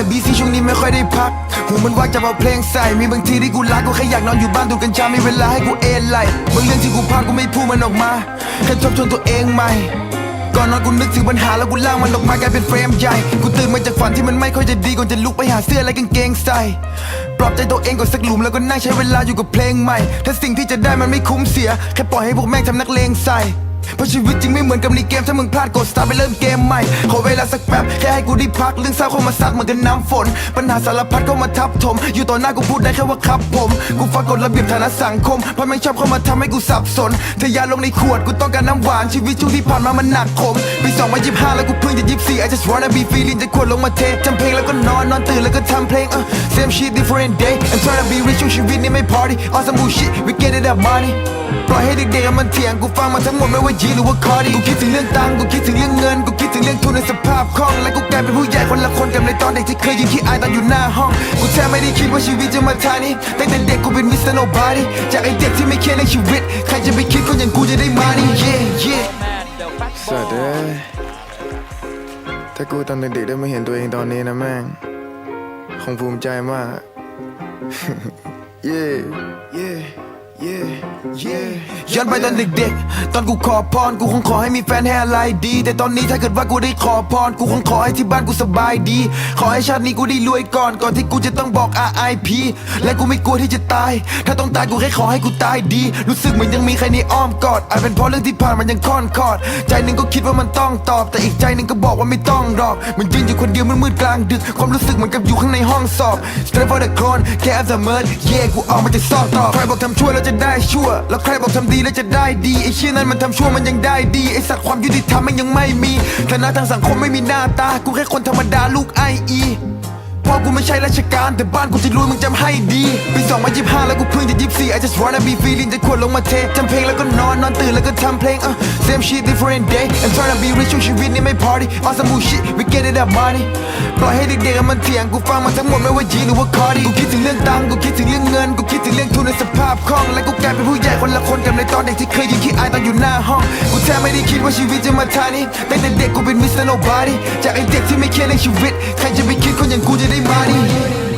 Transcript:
แต่บีซีช่วงนี้ไม่ค่อยได้พัก หูมันว่างจะเอาเพลงใส่ มีบางทีที่กูรักกูแค่อยากนอนอยู่บ้านดูกัญชาไม่เวลาให้กูเอนไหลบางเรื่องที่กูพลาดกูไม่พูดมันออกมา แค่ทบทวนตัวเองใหม่ก่อนนอนกูนึกถึงปัญหาแล้วกูล่างมันออกมากลายเป็นเฟรมใหญ่ กูตื่นมาจากฝันที่มันไม่ค่อยจะดีก่อนจะลุกไปหาเสื้อและกางเกงใส่ ปลอบใจตัวเองก่อนสักหลุมแล้วก็นั่งใช้เวลาอยู่กับเพลงใหม่ ถ้าสิ่งที่จะได้มันไม่คุ้มเสีย แค่ปล่อยให้พวกแม่งทำนักเลงใส่ เพราะชีวิตจริงไม่เหมือนกับในเกม ถ้ามึงพลาดกดสตาร์ทไปเริ่มเกมใหม่ ขอเวลาสักแป๊บ แค่ให้กูได้พักเรื่องเศร้าเข้ามาซัดเหมือนกับน้ำฝน ปัญหาสารพัดเข้ามาทับถม อยู่ต่อหน้ากูพูดได้แค่ว่าครับผม กูฟังกฎระเบียบฐานะสังคมเพราะแม่งชอบเข้ามาทำให้กูสับสนเธอยาลงในขวดกูต้องการน้ำหวานชีวิตช่วงที่ผ่านมามันหนักขมปี2025แล้วกูเพิ่งจะ24 I just wanna be feeling จะขวดลงมาเททำเพลงแล้วก็นอนนอนตื่นแล้วก็ทำเพลง uh, same shit different day I'm trying to be rich ช่วงชีวิตนี้ไม่ party on some bullshit we get it up money ปล่อยให้เด็กๆมันเถียงกูฟังมาทั้งหมดไม่ว่ายีหรือว่าคอดีกูคิดถึงเรื่องตังกูคิดถึงเรื่องเงินกูคิดถึงเรื่องทุนในสภาพคล่องและกูกลายเป็นผู้ใหญ่คนละคนกับในตอนเด็กที่เคยยืนขี้อายตอนอยู่หน้าห้องกูแทบไม่ได้คิดว่าชีวิตจะมาทานี้ตั้งแต่เด็กกูเป็นมิสเตอร์โนบาดีจากไอเด็กที่ไม่เคยในชีวิตใครจะไปคิดคนอย่างกูจะได้มานี่ yeah yeah สัตว์เอ้ยถ้ากูตอนเด็กๆได้มาเห็นตัวเองตอนนี้นะแม่ง คงภูมิใจมาก เย่เย่ ย้อนไปตอนเด็กๆ ตอนกูขอพร กูคงขอให้มีแฟนให้อะไรดี แต่ตอนนี้ถ้าเกิดว่ากูได้ขอพร กูคงขอให้ที่บ้านกูสบายดี ขอให้ชาตินี้กูได้รวยก่อน ก่อนที่กูจะต้องบอก RIP และกูไม่กลัวที่จะตาย ถ้าต้องตายกูแค่ขอให้กูตายดี รู้สึกเหมือนยังมีใครในอ้อมกอด อาจเป็นเพราะเรื่องที่ผ่านมันยังค่อนคอด ใจหนึ่งก็คิดว่ามันต้องตอบ แต่อีกใจหนึ่งก็บอกว่าไม่ต้องหรอก มันยืนอยู่คนเดียวมืดๆกลางดึก ความรู้สึกเหมือนกับอยู่ข้างในห้องสอบ Straight for the clone แค่ after murder yeah กูออกมาจากซอกตอกใครบอกทำชั่วแล้วจะได้ชั่ว แล้วใครบอกทำดีแล้วจะได้ดีไอ้เชี่ยนั้นมันทำชั่วมันยังได้ดีไอ้สัตว์ความยุติธรรมมันยังไม่มีฐานะทางสังคมไม่มีหน้าตา กูแค่คนธรรมดาลูกไออี พ่อกูไม่ใช่ราชการ แต่บ้านกูจะรวยมึงจำให้ดีปี2025แล้วกูเพิ่งจะ24 I just wanna be feeling จะขวดลงมาเททำเพลงแล้วก็นอนนอนตื่นแล้วก็ทำเพลง uh, same shit different day I'm trying to be rich ช่วงชีวิตนี้ไม่ party on some bullshit we get it up money ปล่อยให้เด็กๆมันเถียงกูฟังมาทั้งหมดไม่ว่ายีหรือว่าคอดีกูคิดถึงเรื่องตังกูคิดถึงเรื่องเงินกูคิดถึงเรื่องทุนในสภาพคล่องและกูกลายเป็นผู้ใหญ่คนละคนกับในตอนเด็กที่เคยยืนขี้อายตอนอยู่หน้าห้อง กูแทบไม่ได้คิดว่าชีวิตจะมาทานี้ตั้งแต่เด็กกูเป็นมิสเตอร์โนบาดีจากไอเด็กที่ไม่เครียดในชีวิต ใครจะไปคิดคนอย่างกูจะได้มานี่